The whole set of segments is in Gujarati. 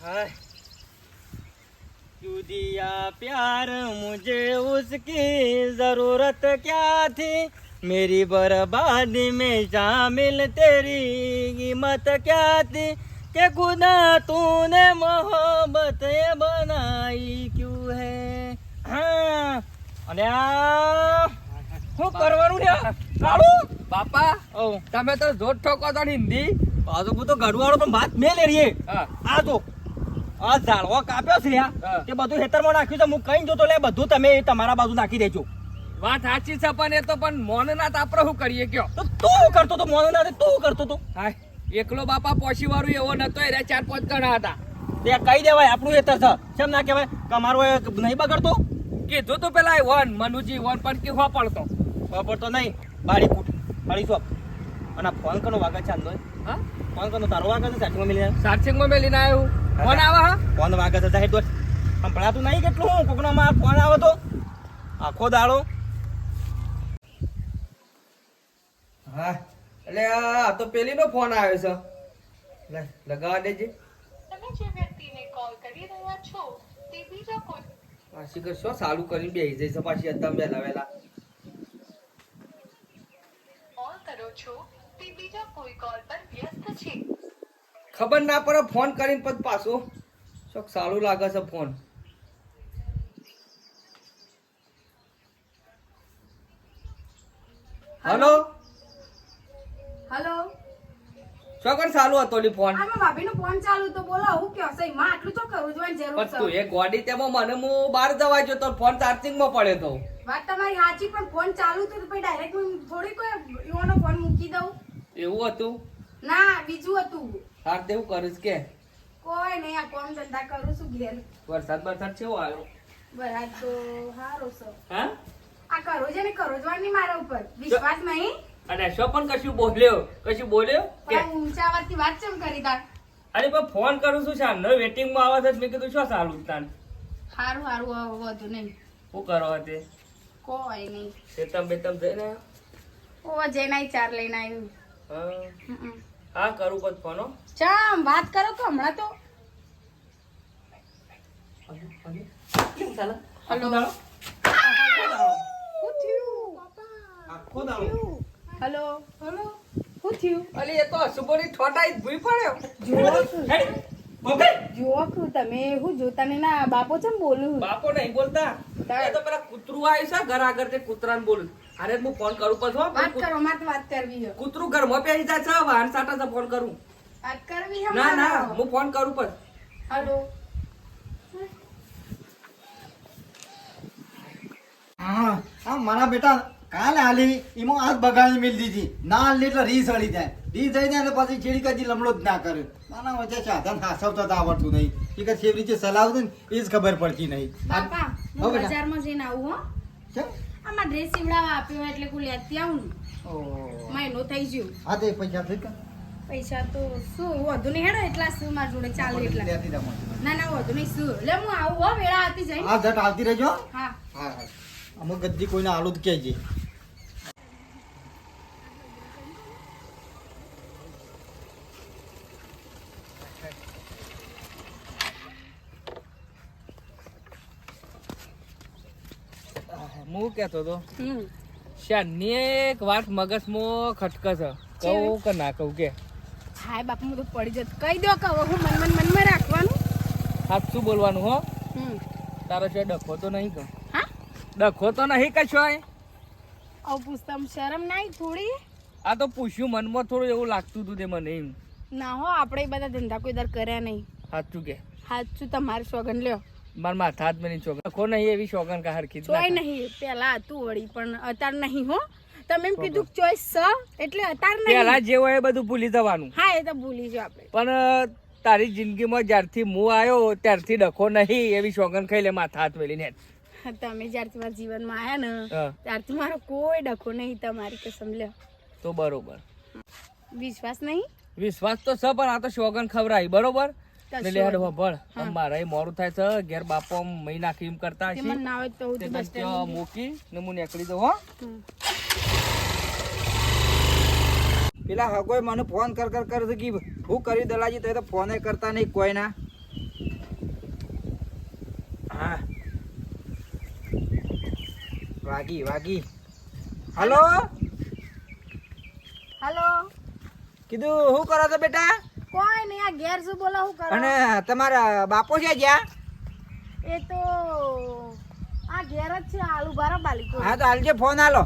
हाय क्यों दिया प्यार मुझे उसकी जरूरत क्या थी मेरी बर्बादी में शामिल तेरी कीमत क्या थी कि खुदा तूने मोहब्बत ये बनाई क्यों है हाँ અને આ શું કરવાનું રે કાળું બાપા ઓ તમે તો જોત ઠોકો છો ને હિન્દી બાજુ હું તો ગઢવાળો પણ વાત મેં લે રહીએ હા આ જો આ ઝાડવો કાપ્યો છે. તે બધું ખેતરમાં નાખ્યું છે. હું કઈ જોતો લે બધું તમે તમારા બાજુ નાખી દેજો. વાત સાચી છે પણ એ તો પણ મોનનાથ આપણે શું કરીએ કયો? તો તું શું કરતો તો મોનનાથ તું શું કરતો તો હા એકલો બાપા પોસી વાળું એવો નતો એ ચાર પાંચ જણા હતા. તે કહી દેવાય આપણું ખેતર છે. કેમ ના કહેવાય? તમારો એ નહીં બગડતો? કીધું તું પેલા વન મનુજી વન પણ કે હો પડતો. હો પડતો નહીં. બારી ફૂટ બારી શોપ અને ફોન કરનો વાગે છે અંદર હા? ફોન કનો તારો વાગે છે સાચમાં મિલી સારસિંગમાં મેલીને આવ્યું? ફોન આવે હા? ફોન વાગે તો જાહેર તો સંભળાતું નહીં કેટલું હું? કોકનો માં ફોન આવે તો આખો દાડો. હા એટલે આ તો પેલી નો ફોન આવ્યો છે. લે લગાવા દેજે. તમે જે વ્યક્તિને કોલ કરી રહ્યા છો તે બીજા કોઈ પાછી કરશો શું સાલું કરીને બેસી જઈશ? પાછી અત્યારે વહેલા વહેલા. કોલ કરો છો તે બીજા કોઈ કોલ પર વ્યસ્ત છે. ખબર ના પડે ફોન કરીને પછી પાછો. શું સારું લાગે છે ફોન. હલો? હલો? છોકર ચાલુ હતો ની ફોન? આમાં ભાભીનો ફોન ચાલુ તો બોલો હું કે છે? માં આટલું તો કરું જોવાની જરૂર છે તું. એ ગોડી તેમાં મને હું બહાર જવા જો તો ફોન ચાર્જિંગમાં પડે તો. વાત તમારી સાચી પણ ફોન ચાલુ તો પછી ડાયરેક્ટ હું થોડી કોઈ યુવાનો ફોન મૂકી દઉં. એવું હતું? ના બીજું હતું. હાર તેવું કરીશ કે? કોઈ નહીં આ કોમ ધંધા કરું છું ઘેર. વરસાદ બરસાદ કેવો આવ્યો? બરાબર તો હારો છો. હા? આ કરો છે ને કરો જોવાની મારા ઉપર. વિશ્વાસ નહીં? અને શો પણ કશું બોલ્યો? કશું બોલ્યો? કે? પણ ઊંચા અવાજથી વાત કેમ કરી તાર? અરે પણ ફોન કરું છું શામ વેટિંગમાં આવે છે મેં કીધું શું સારું તાન? સારું હવે વધુ નહીં. શું કરો તે? કોઈ નહીં. શેતમ બેતમ જઈને ઓ જઈને ચાર લઈને આવ્યું. હા. હા કરું પદ ફોનો હો. વાત કરો તો હમણાં તો? હલો. શું થયું? અલી એ તો સુબોની ઠોટાઈ જ ભૂઈ પડ્યો. જુઓ. જુઓ કે તમે હું જોતા ને ના બાપો છે બોલું? બાપો નહીં બોલતા. એ તો પેલા કૂતરું આવ્યું છે ઘર આગળ તે કૂતરાને બોલું. અરે હું ફોન કરું પછી વાત કરો મારે વાત કરવી છે. કૂતરું ઘરમાં પેસી જાય છે વાહન સાટા છે ફોન કરું. વાત કરવી છે ના ના હું ફોન કરું પછી હલો. હા આ મારા બેટા કાલે આલી એમાં આજ બગાડી મેલ દીધી. ના આલી એટલે રી સળી જાય. રી જઈ જાય ને પછી ચીડી કદી લમડો જ ના કરે. નાના વચ્ચે સાધન હાસવતા તો આવડતું નહીં. એ કે કેવી રીતે ચલાવતું ને એ જ ખબર પડતી નહીં. બાપા હું બજારમાં જઈને આવું હો? આમાં ડ્રેસ સીવડાવવા આપ્યો એટલે હું લેતી આવું. મહિનો થઈ ગયો. હા તે પૈસા થઈ ગયા? પૈસા તો શું વધુ નહીં હેડો એટલા શું મારા જોડે ચાલે એટલા. જા. ના ના વધુ નહીં શું? લે હું આવું હો વેળા હતી જઈ હા જટ આવતી રહેજો. હા. હા હા. અમુક ગદ્દી કોઈને આલું તો કહેજે. કેતો તો? હમ. શાની એક વાત મગજમાં ખટકે છે. કહું કે ના કહું કે? હાય બાપા હું તો પડી જત. કહી દો કહો હું મન મન મનમાં રાખવાનું? સાચું બોલવાનું હો? તારો છે ડખો તો નહીં કહું હા? ડખો તો નહીં કશો આવું પૂછતા શરમ નહીં થોડી? આ તો પૂછ્યું મનમાં થોડું એવું લાગતું હતું તે મને એમ. ના હો આપણે બધા ધંધા કોઈ દર કર્યા નહીં. સાચું કે? સાચું તમારે સોગન લ્યો. મારા માથા હાથ મેની ચોગન ડખો નહીં એવી ચોગન કા હરખી જ ચોય નહીં પેલા હતું વળી પણ અત્યારે નહીં હો. તમે એમ કીધું ચોઈસ સ એટલે પહેલા નહીં. જે હોય એ બધું ભૂલી જવાનું. હા એ તો ભૂલી જો આપણે. પણ તારી જિંદગીમાં જ્યારથી હું આવ્યો ત્યારથી ડખો નહીં એવી સોગન ખાઈ લે માથા હાથ મેલીને ને તમે જ્યારથી મારા જીવનમાં આયા ને ત્યારથી મારો કોઈ ડખો નહીં તમારી કસમ લે તો બરોબર. વિશ્વાસ નહીં? વિશ્વાસ તો છે પણ આ તો શોગન ખવરાય બરોબર? પેલા હગોય મને ફોન કર હું કરી દલાજી તો ફોને કરતા નહીં કોઈના. હા. વાગી વાગી. હલો? હલો. કીધું શું કરો છો બેટા? કોઈ નહીં આ ઘેર શું બોલો હું કરો? અને તમારા બાપો છે જ્યાં? એ તો આ ઘેર જ છે આલુ બારા બાલિકો હા તો હાલજે ફોન હાલો.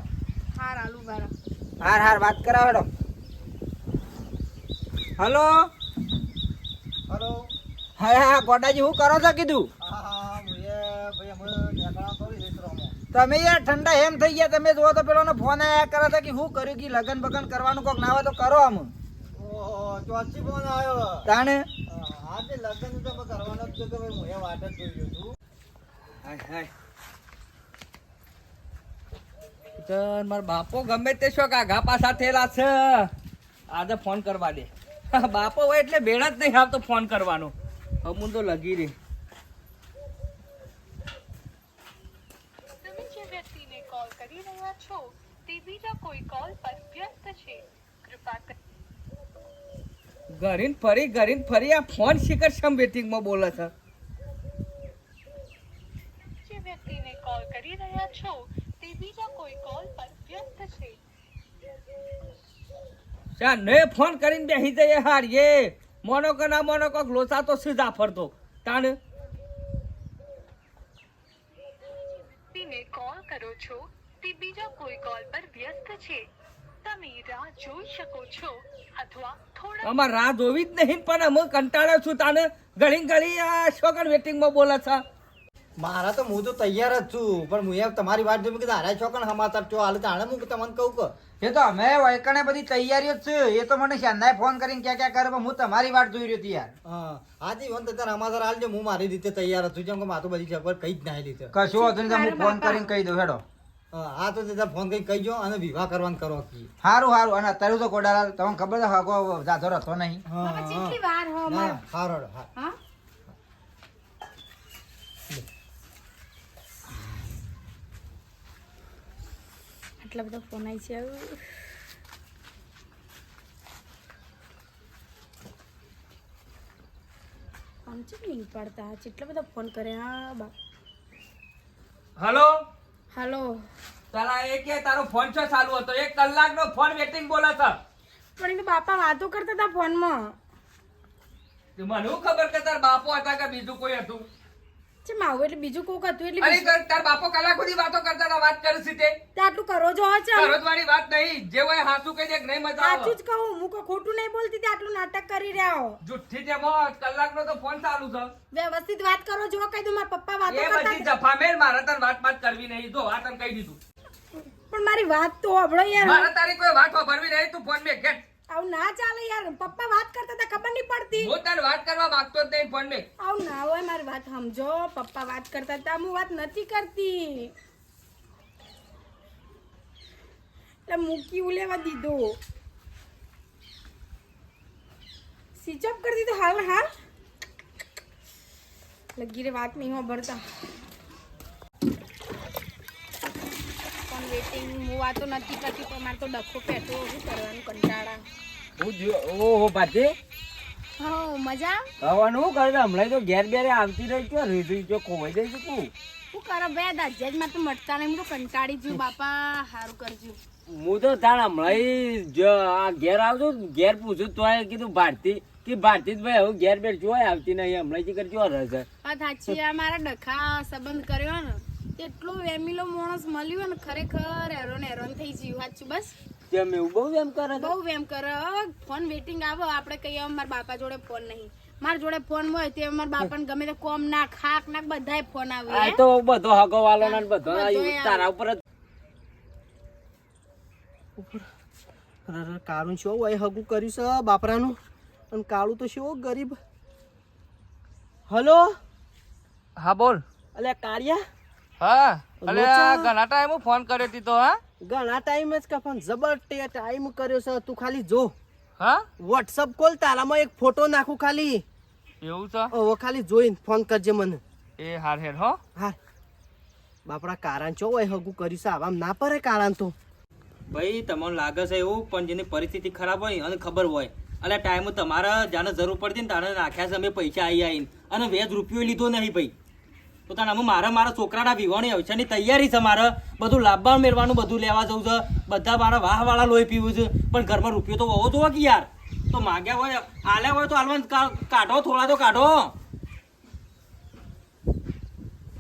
હાર આલુ બારા હાર હાર વાત કરાવો હેડો હલો? હલો? હા હા ગોડાજી હું કરો છો કીધું? હા હા તમે યાર ઠંડા એમ થઈ ગયા તમે જોવો તો પેલો ફોન આયા કરે છે કે શું કર્યું કે લગન બગન કરવાનું કોક ના હોય તો કરો આમ. ચોથી ફોન આવ્યો. તાણે? આજે લગ્ન તો કરવાનો જ છે કે ભાઈ મુએ વાટ જ જોઈ છું. હાય હાય. તો મારા બાપો ગમે તે શોખ આઘા પાછા થયેલા છે આજે ફોન કરવા દે. બાપો હોય એટલે બેડા જ નહીં આવતો ફોન કરવાનો. અમુન તો લગી રહી તમે જે વ્યક્તિને કોલ કરી રહ્યા છો તે બીજા કોઈ કોલ પર વ્યસ્ત છે કૃપા કરી ઘરીન ફરી ઘરીન ફરી આ ફોન શિખર સમ વેટિંગમાં બોલે છે. જે વ્યક્તિને કોલ કરી રહ્યા છો તે બીજા કોઈ કોલ પર વ્યસ્ત છે. ચા ને ફોન કરીને બેહી જઈએ હાર એ મોનો કે ના મોનો કોક લોચા તો સીધા ફરતો. તાણ? કોલ કરો છો તે બીજા કોઈ કોલ પર વ્યસ્ત છે. તમે રાહ જોઈ શકો છો. અથવા થોડા અમાર રાહ જોવી જ નહીં પણ અમે કંટાળ્યો છું તાને. ઘણી ઘણી આ શોકર વેટિંગમાં બોલે છે. મારા તો હું તો તૈયાર જ છું પણ હું તમારી વાત જોઈ કીધું હારા છોકરા સમાચાર ચો હાલ તાણે હું તમને કહું કે. એ તો અમે વૈકણે બધી તૈયારીઓ જ છે એ તો મને શાંતાએ ફોન કરીને ક્યાં ક્યાં કરે હું તમારી વાત જોઈ રહ્યો હતી યાર. હા હાજી વન તો સમાચાર હાલજો હું મારી રીતે તૈયાર જ છું જેમ કે મારે બધી ખબર કઈ જ ના રીતે કશું હતું હું ફોન કરીને કહી દઉં હેડો. હા તો તે ફોન કરી કહીજો અને વિવાહ કરવાનું કરો કી. સારું સારું અને અત્યારે તો કોડાલા તમને ખબર છે હગો જાધો હતો નહીં. કેટલી વાર હો હા આટલા બધા ફોન આવી છે. આમ ચેમ નહીં પાડતા કેટલા બધા ફોન કરે હા બા હલો? હાલો. તારા એ કે તારો ફોન છો ચાલુ હતો. એક કલાકનો ફોન વેટિંગ બોલે છે. પણ એ બાપા વાતો કરતા હતા ફોનમાં. મને ખબર કે તાર બાપો હતા કે બીજું કોઈ હતું? છે માવું એટલે બીજું કોક હતું એટલે અરે તાર- બાપો કલાક સુધી વાતો કરતા હતા વાત કરે છે તે આટલું કરો જો હા ચાલ વાળી વાત નહીં જે હોય હાસુ કહી દે કે નહીં મજા આવે સાચું જ કહું હું કોઈ ખોટું નહીં બોલતી તે આટલું નાટક કરી રહ્યા હો. જુઠ્ઠી જેમાં કલાકનો તો ફોન ચાલુ છે વ્યવસ્થિત વાત કરો જો કહી દઉં મારા પપ્પા વાતો એ કરતા બધી હતા. જફા મેલ મારા તન વાત વાત કરવી નહીં. જો વાત તને કહી દીધું. પણ મારી વાત તો હબળો યાર. મારા તારી કોઈ વાત ભરવી નહીં તું ફોન મેં ઘેટ. આવું ના ચાલે યાર. પપ્પા વાત કરતા હતા ખબર નહીં પડતી. હું તને વાત કરવા માંગતો જ નહીં પણ મેં. આવ ના હોય મારી વાત સમજો. પપ્પા વાત કરતા હતા હું વાત નથી કરતી. એટલે મૂકી ઉલેવા દીધો. સ્વિચ ઓફ કરી દીધો હાલ હાલ. લગી રે વાત નહીં સાંભળતા પણ વેટિંગ હું વાતો નથી કરતી પણ મારે તો ડખો પેટો શું કરવાનું કંટાળા. ઓહો હા મજા હવાનું કરે હમણાં તો ઘેર બેરે આવતી રહી રીધી જો ખોવાઈ તું. શું કરો બે દાજ્યા જ માં તો મટતા નહીં હું તો કંટાળી જ્યું બાપા સારું કરજો. હું તો તાણ હમણાં જ આ ઘેર આવજો ઘેર પૂછું તો કીધું ભારતી કે ભારતી ભાઈ હવે ઘેર બેર જોવાય આવતી નહીં હમણાં થી કરજો રસ છે સાચી આ મારા ડખા સંબંધ કર્યો ને. તેટલો વેમીલો માણસ મળ્યો ને ખરેખર હેરોન હેરોન થઈ ગયું. સાચું બસ? તમે એવું? બહુ વેમ કરે બહુ વેમ કરે. ફોન વેટિંગ આવે આપણે કહીએ મારા બાપા જોડે ફોન નહીં. મારા જોડે ફોન હોય તે મારા બાપાને ગમે તે કોમ ના ખાક ના બધાય ફોન આવે આ તો બધો હગો વાલો ને બધો. તારા ઉપર જ કાળું શું હોય હગું કર્યું છે બાપરાનું. અને કાળું તો શું ગરીબ. હલો? હા બોલ. અલ્યા કાળિયા? હા અલે આ ઘણા ટાઈમ ફોન કર્યો તી તો હા? ઘણા ટાઈમ જ કે પણ જબર ટાઈમ કર્યો છે તું ખાલી જો. હા? વોટ્સઅપ કોલ તારામાં એક ફોટો નાખું ખાલી. એવું છે? ઓ ખાલી જોઈને ફોન કરજે મને. એ હાર હેર હો. હા બાપરા કારણ ચો હોય હગું કર્યું છે આમ ના પડે કારણ તો. ભાઈ તમને લાગે છે એવું પણ જેની પરિસ્થિતિ ખરાબ હોય અને ખબર હોય. એટલે ટાઈમ તમારે જાણે જરૂર પડતી ને તારે નાખ્યા છે અમે પૈસા આવી આવીને અને વેજ રૂપિયો લીધો નહીં ભાઈ. અમે મારા મારા છોકરાના વિવાહની અવસરની તૈયારી છે મારે. બધું લાભવા મેળવાનું, બધું લેવા જવું છે. બધા મારા વાહવાળા લોહી પીવું છે. પણ ઘરમાં રૂપિયો તો હોવો જોવો કે યાર? તો માગ્યા હોય, આલ્યા હોય તો હાલવાનું કાઢો, થોડા તો કાઢો.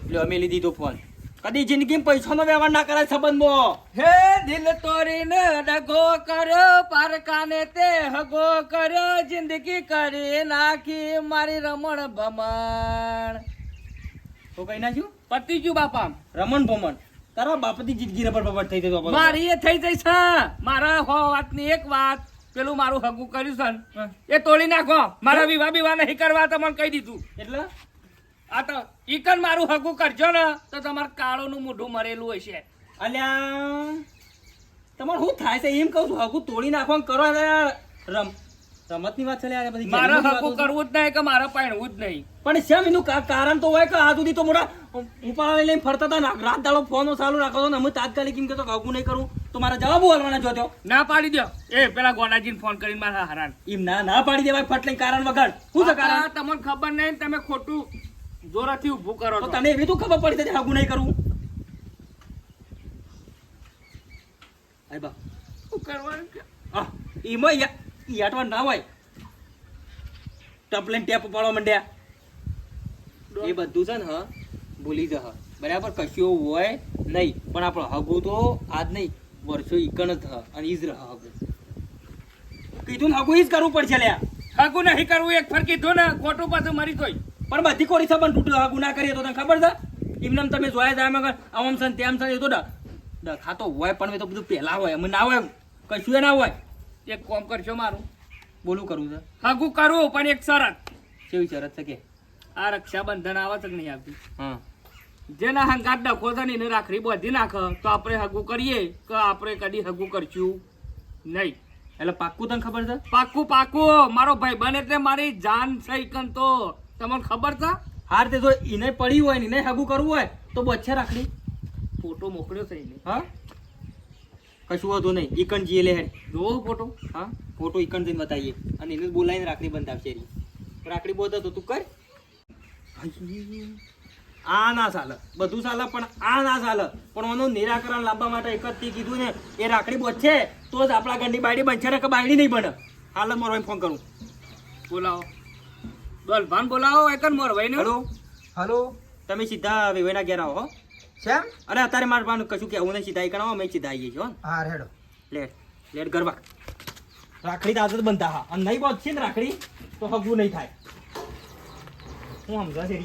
એટલે અમે લીધી તો ફોન. કદી જિંદગીમાં પૈસાનો વ્યવહાર ના કરાય સંબંધો. હે, દિલ તોરીને ડગો કર્યો, પારકાને તે હગો કર્યો, જિંદગી કરી નાખી મારી રમણ ભમણ. તો કઈ નાખ્યું પતી ગયું બાપા રમણ ભમણ. તારા બાપથી જિંદગી રબર બબર થઈ જતો મારી એ થઈ જઈ છે મારા હો વાતની એક વાત પેલું મારું હગું કર્યું છે ને, એ તોડી નાખો. મારા વિવાહ વિવાહ નહીં કરવા તમને કહી દીધું. એટલે? આ તો ઈકન મારું હગું કરજો ને તો તમારે કાળોનું મોઢું મરેલું હશે અલ્યા તમારે શું થાય છે? એમ કહું છું હગું તોડી નાખો કરો રમ રમતની વાત છે મારે હગું કરવું જ નહીં કે મારે પહેણવું જ નહીં. પણ શેમ એનું કારણ તો હોય કે આ સુધી તો મોટા ઉપાડા લઈને ફરતા હતા રાત દાડો ફોન ચાલુ રાખો તો અમે તાત્કાલિક કેમ કે તો કાકુ નહીં કરું. તો મારા જવાબો જો જોતો ના પાડી દો એ પેલા ગોડાજીને ફોન કરીને મારા હરાન. એમ ના ના પાડી દેવાય ફટ લઈને કારણ વગર. શું છે કારણ? તમને ખબર નહીં તમે ખોટું જોરાથી ઊભું કરો તો તને એવી તો ખબર પડી છે કાકુ નહીં કરું? અરે બા. શું કરવાનું? આ એમાં યાટવા ના હોય. ટપલેન ટેપ પાડવા માંડ્યા. એ બધું છે ને હ ભૂલી જ બરાબર કશું હોય નહીં. પણ આપણો હગું તો આજ નહીં વર્ષો ઈકણ જ હ અને ઈ જ રહ હગું. કીધું ને હગું ઈ જ કરવું પડશે લ્યા. હગું નહીં કરવું એક ફરકી કીધું ને ખોટું પાછું મરી કોઈ પણ બધી કોરી સંબંધ તૂટ્યો હગું ના કરીએ તો તને ખબર છે? એમને તમે જોયા જાય મગર આમ છે તેમ છે એ તો ખાતો હોય પણ તો બધું પહેલા હોય. અમે ના હોય કશું ના હોય. એક કોમ કરશો મારું. બોલું કરવું છે. હગું કરવું પણ એક શરત. કેવી શરત છે કે? આ રક્ષાબંધન આવે છે કે નહીં આવતી. હા. જેના હંગાત ડખો છે ને એને રાખડી બાંધી નાખ તો આપણે હગું કરીએ કે આપણે કદી હગું કરશું નહીં. એટલે પાક્કું તને ખબર છે? પાક્કું પાક્કું. મારો ભાઈ બને એટલે મારી જાન છે કન તો. તમને ખબર છે? હાર તે જો એને પડી હોય ને એને હગું કરવું હોય તો બચ્ચે રાખડી. ફોટો મોકલ્યો છે એને. હા? કશું હતું નહીં. ઈકણ જીએ લે જોવો ફોટો. હા? ફોટો ઈકણ જઈને બતાવીએ. અને એને બોલાવીને રાખડી બંધાવશે. રાખડી બોલતો તો તું કર. આ ના ચાલે. બધું ચાલે પણ આ ના ચાલે. પણ એનું નિરાકરણ લાવવા માટે એક જ તે કીધું ને એ રાખડી બચશે તો જ આપણા ઘરની બાયડી બનશે ને કે બાયડી નહીં બને. હાલ મારો ફોન કરું. બોલાવો. દોલભાન બોલાવો એક જ મોર ભાઈ હેલો? હલો? તમે સીધા વેવાઈના ઘેર આવો હો. શ્યામ અરે અત્યારે મારે ભાન કશું કહેવું નહીં સીધા ઈકણ આવો અમે સીધા આવીએ છીએ હો. રેડો. લેટ લેટ ગરબા રાખડી તો આજ જ બનતા હા અને નહીં પહોંચશે ને રાખડી તો હગવું નહીં થાય. હું સમજા છે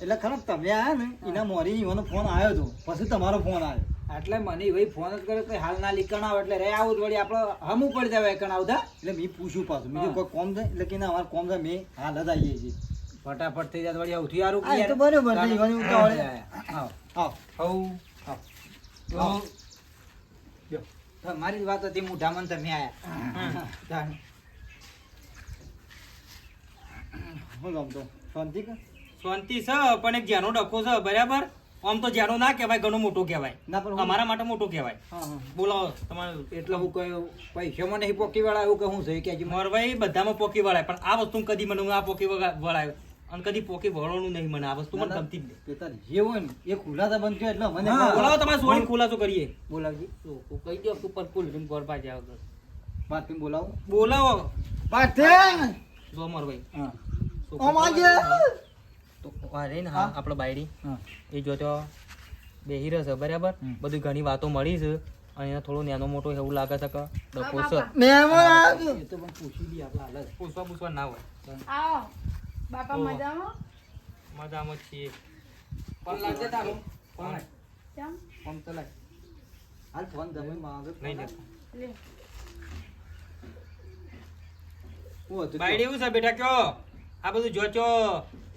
એટલે ખરો તમે આવ્યા ને એના મોરી એનો ફોન આવ્યો હતો પછી તમારો ફોન આવ્યો. એટલે મને ભાઈ ફોન જ કર્યો કે હાલ ના લીકણ આવે એટલે રે આવું જ વળી આપણે હમ ઉપર જાય એકણ આવતા એટલે મેં પૂછ્યું પાછું બીજું કોઈ કોમ થાય? એટલે કે ના અમારે કોમ થાય મેં હાલ જ આવીએ છીએ. ફટાફટ થઈ જાય વળી આવું સારું હા, એ તો બરોબર છે, ઈવાની ઉતાવળે. આવો આવો આવો. તમારી જ વાત હતી હું ને તમે આયા. હું. ગમતો શાંતિ કે? શાંતિ છે પણ એક જેનો ડખો છે બરાબર? આમ તો જ્યાંનો ના કહેવાય ઘણો મોટો કહેવાય. ના પણ અમારા માટે મોટો કહેવાય. બોલાવો. તમારે એટલે હું કહ્યું પૈસામાં નહીં પોકી વળાય એવું કે હું છે? કે મોરભાઈ બધામાં પોકી વળાય પણ આ વસ્તુ કદી મને આ પોકી વગા- વળાય અને કદી પોકી વળવાનું નહીં મને આ વસ્તુ મને ગમતી જ નહીં. જે હોય ને એ ખુલાસા બંધ થયો એટલે મને બોલાવો તમારે સોળી ખુલાસો કરીએ. બોલાવજી. કહી દો સુપર કુલ રીમ ગોરબા જાવ. વાત બોલાવો. બોલાવો. પાટે જો મોરભાઈ હા. આપણો બાયડી. એ જોતો બેહી રહ્યો બરાબર? બધી ઘણી વાતો મળી છે. અને એને થોડો નાનો મોટો એવું લાગે છે કે ડખો છે. મહેમાન તો પણ પૂછી લઈએ આપણે હાલ પૂછવા પૂછવા ના હોય. આવો. બાપા મજામાં? મજામાં જ છીએ. ફોન લાગજે તારું? કોણ? કેમ? ફોન ચલાય હાલ ફોન તમે માંગે નહીં લે. બાયડી એવું છે બેટા કયો? આ બધું જોચો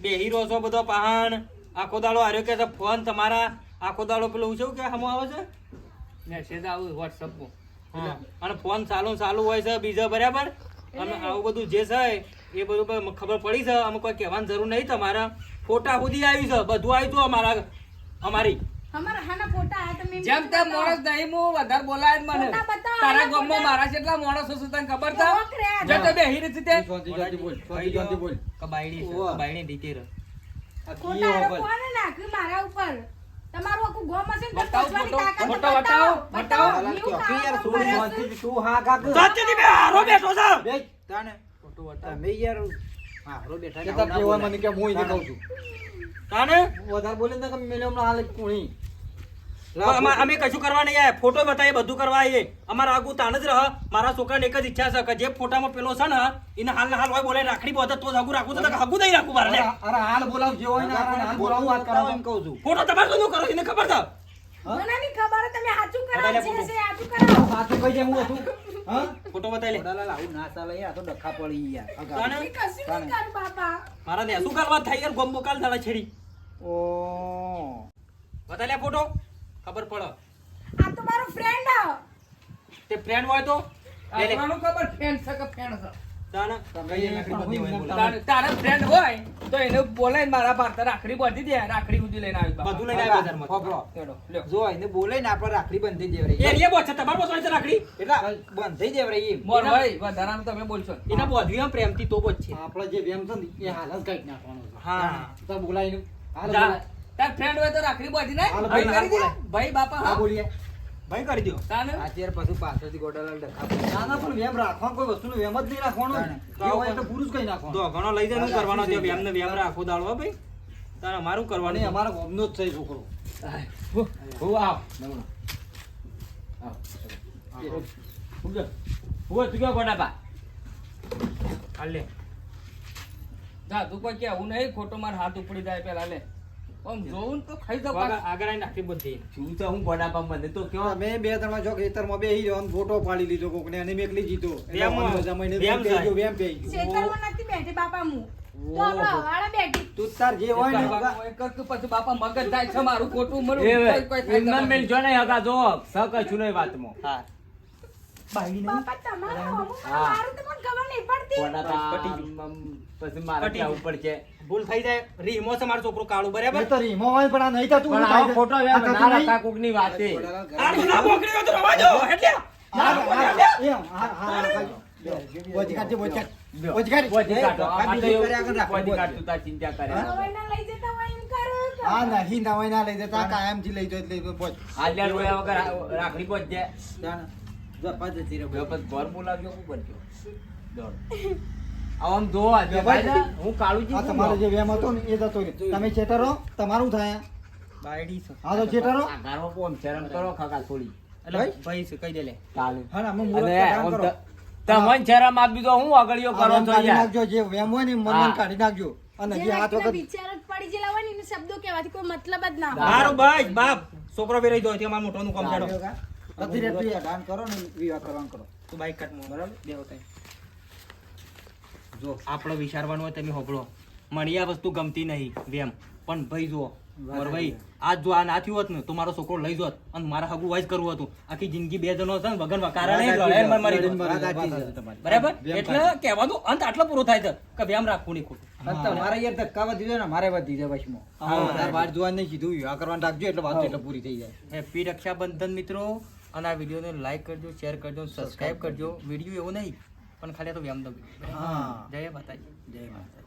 બેહી રહો છો બધો પહાણ. આખો દાડો હાર્યો કે ફોન તમારા. આખો દાડો પેલું શું કે હમો આવે છે? મેસેજ આવું વોટ્સઅપ હા. અને ફોન ચાલુ ચાલુ હોય છે બીજો બરાબર. અને આવું બધું જે છે એ બધું ખબર પડી છે. અમે કોઈ કહેવાની જરૂર નહીં તમારા. ફોટા સુધી આવી છે. બધું આવ્યું હતું અમારા અમારી. અમારા હાના ફોટા આ તમે જેમ તેમ માણસ નહીં હું વધારે બોલાય મને. તારા ગામમાં મારા જેટલા માણસો છે તને ખબર રે આ. જો તો. બેહી રહી છે તે. જોંતી જોંતી બોલ શાંતિ જોંતી બોલ. કે બાયડી છે ઓવા. દીતી રહે. ખોટા કોણે નાખ્યું મારા ઉપર? તમારું આખું ગોમ હશે ને તો બતાવો તાકાત તો ફોટો બતાવો, બતાવો, બતાવો. બતાવો. યાર, કામ થોડી કરે છે. શાંતિથી તું હા કાક. સાચેથી બે હારો બેઠો છે. બે તાને મે યાર હારો બેઠા કે તાર આવું ના જેવા બોલાય. મને કે હું એને કહું છું. તાને વધારે બોલે ને તો મેલે હમણાં હાલ કુણી. અમે કશું કરવા નહીં આવ્યા ફોટો બતાવીએ બધું કરવા આવીએ. અમારા આગુ તાણ જ રહ. મારા છોકરાને એક જ ઈચ્છા છે કે જે ફોટામાં પેલો છે ને એને હાલ હાલ હોય બોલે રાખડી બોધે તો જ હગું રાખું તો હગું નહીં રાખું મારે અરે હાલ બોલાવ જે હોય ને હાલ બોલાવું વાત કરો એમ કહું છું. ફોટો તમારે શું કરો એને ખબર છે? મને ખબર તમે સાચું કરાવો છે સાચું કરાવો. સાચું કહી દે હું હતું. હા? ફોટો બતાવી લે. આવું ના ચાલે યાર, આ તો ડખા પડી યાર આ કશું નહીં કર્યું બાપા. મારા ને શું કરવા થાય યાર? ગોમ મોકાલ દાડા છેડી. ઓ. બતાવી લે ફોટો. ખબર પડો. આ તો મારો ફ્રેન્ડ તે ફ્રેન્ડ હોય તો? લે લે. ખબર ફ્રેન્ડ છે કે ફ્રેન્ડ છે? બોલે. તારે- ફ્રેન્ડ હોય તો એને બોલાય મારા ભારત રાખડી બાંધી દે રાખડી સુધી લઈને આવી બધું લઈને આવ્યા બજારમાં. ફોફળો. જો એને બોલે ને આપણે રાખડી બંધી દેવરે એ રે બોલ છે તમારે બોલવાની છે રાખડી? એટલે બંધી દેવરે એમ. મોર ભાઈ. વધારાનું તમે બોલશો. એના બોધવી આમ પ્રેમથી તો જ છે. આપણે જે વેમ છે ને એ હાલ જ નાખવાનો હા. તો બોલાય. તાર ફ્રેન્ડ હોય તો રાખડી બાંધી નાખ. ભાઈ ભાઈ, કરી દે. હાલો, ભાઈ બાપા હા બોલીએ. ભાઈ કરી દો તાને? અત્યારે પછી પાછળથી ગોડાલાલ ડખા ના ના પણ વેમ રાખવા કોઈ વસ્તુનો વેમ જ નહીં રાખવાનો. તાણે. જે હોય એટલે પૂરું જ તો ઘણો લઈ જાય કરવાનો છે વેમ ને વેમ રાખો દાડો ભાઈ. તારે મારું કરવાનું. અમારા ગોમનો જ છે છોકરો. હું. આવ. નમણો. આવ. હું કે હું તું કે ગોડાબા હાલ લે. જા તું કોઈ કે હું નહીં ખોટો માર હાથ ઉપડી જાય પેલા લે. આમ જોઉં તો ખાઈ જાઉં. આગળ આગળ બધી. શું તો હું ગોડાબા મને તો કયો અમે બે ત્રણ જો ખેતરમાં બેહી રહ્યો ફોટો પાડી લીધો કોકને અને મેકલી જીતો જમાઈને વેમ વેમ ગયો, થાય. વેમ ગયો. ખેતરમાં નથી બેઠી બાપા હું. તો આપણે હવાળે બેઠી. તું તાર જે હોય ને કરતું પછી બાપા મગજ જાય છે મારું ખોટું એ કોઈ- થાય જો ને હગા જો નહીં વાતમાં. હા. બાપા તમારા હમું મને હા. મારું તો પણ ખબર નહીં પડતી. ગોડાબા પટી ગયું. આમ, આમ, પછી મારે પટી ઉપર છે. ભૂલ થઈ જાય. રીમો છે મારો છોકરો કાળું બરાબર? તો રીમો હોય પણ આ નહીં થતું. પણ ખોટો ના વાતે આ તો રવા એટલે હા, હા, હા, હા, હા, બોજી કાઢજે, બોજી કાઢ. બોજી કાઢ. બોજી કાઢો. એ, આમાં તો બીજું. કાઢ, ચિંતા કરે. લઈ જતા હોય એમ હા નહીં નવાઈ ના લઈ જતા કાયમથી લઈ જાય એટલે બોજ. હાલ્યા રોયા વગર રાખડી પહોંચજે. જાણે. જો બોજ. ઘર બોલાવ્યો શું કરજો દોડ આમ જો આજે ભાઈ હું કાળુજી આ તમારો જે વેમ હતો ને એ જતો રહ્યો. તમે ચેટરો તમારું થાય. બાયડી છે. હા તો ચેટરો આ કોમ શરમ કરો ખકા થોડી. એટલે ભાઈ. છે કહી દે લે. ચાલુ હા ને, અમે મુહૂર્ત અને પ્રદાન આમ કરો. ત- તમને આપી દો હું આગળીઓ કરો વેમ યાર નાખજો જે વેમ હોય ને મન કાઢી નાખજો. અને જે જે હાથ વખત બિચારો પડી હોય શબ્દો કહેવાથી કોઈ મતલબ જ ના મારો ભાઈ બાપ. છોકરો બી રહી દો ત્યાં મારા મોટોનું કામ ચાલો બધી રેતું યાર, દાન કરો ને વિવાહ કરવાનું કરો. તું બાઈક કાઢ બરાબર? બે વખત જો. આપણે વિચારવાનું હોય તમે હોબળો મને આ વસ્તુ ગમતી નહીં વેમ. પણ ભાઈ જુઓ ભાઈ આ જો આ ના થયું હોત ને તો મારો છોકરો લઈ જોત અને મારે હગું વાઈસ કરવું હતું. આખી જિંદગી બે જણો છે વગર મારી છે તમારી. બરાબર? એટલે કહેવાનો અંત આટલો પૂરો થાય છે. કે વેમ રાખવું નહીં ખોટું. મારે યાર ધક્કા વધી જાય ને મારે વધી જાય. જોવા નહીં કીધું આ કરવાનું રાખજો એટલે વાત એટલે પૂરી થઈ જાય. હેપી રક્ષાબંધન મિત્રો. અને આ વિડીયોને લાઈક કરજો શેર કરજો સબસ્ક્રાઈબ કરજો. વીડિયો એવો નહીં પણ ખાલી તો વ્યામ દો હા. જય માતાજી. જય માતા